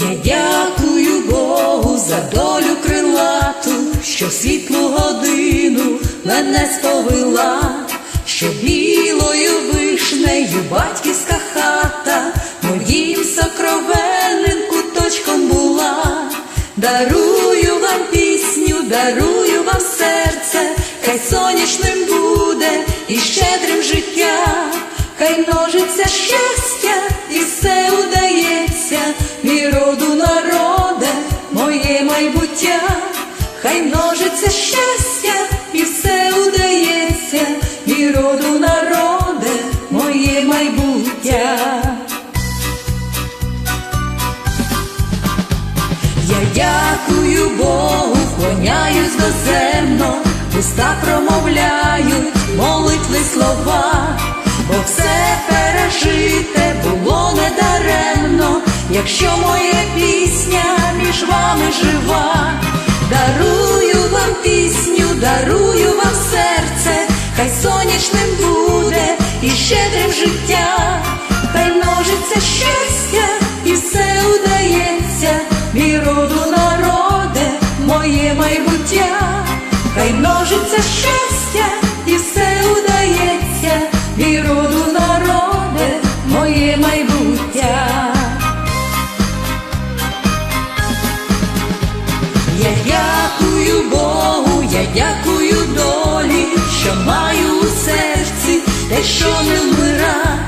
Я дякую Богу за долю крилату, що світлу годину мене сповила, що білою вишнею батьківська хата моїм сокровенним куточком була. Дарую вам пісню, дарую вам серце, хай сонячним буде і щедрим життя, хай множиться щастя, і все майбуття, хай множиться щастя, і все удається, мій роду народе, моє майбуття. Я дякую Богу, вклоняюсь доземно, уста промовляють молитви слова, бо все пережите було недаремно, якщо моя хай сонячним буде і щедрим життя, хай множиться щастя і все удається, мій роду народе, моє майбуття, хай множиться щастя і все удається, мій роду народе, моє майбуття. Я дякую Богу, я дякую те, що не вмира,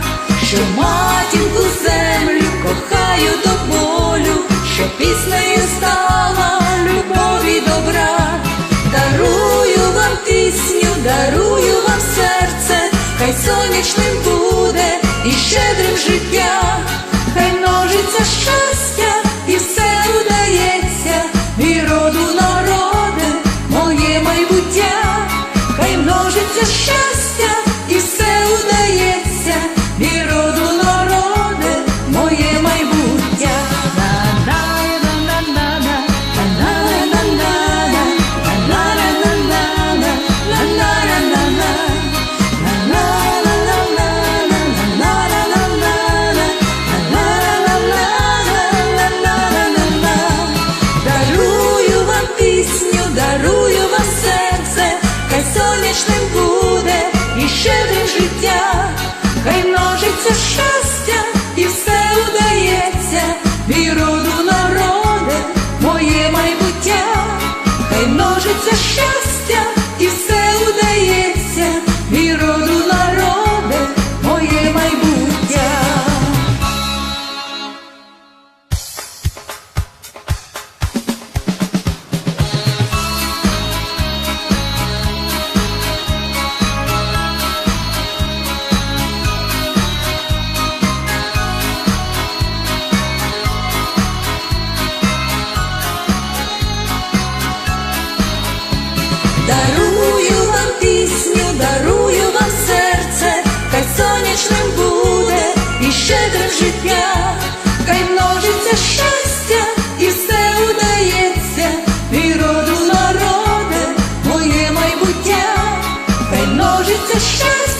що матінку землю кохаю до болю, що піснею стала любові добра, дарую вам пісню, дарую вам серце, хай сонячним буде і щедрим життя, хай множиться щастя і все удається, мій роду народе, моє майбуття, хай множиться щастя удається, щастя, і все удається, і роду народе, моє майбуття, хай щастя.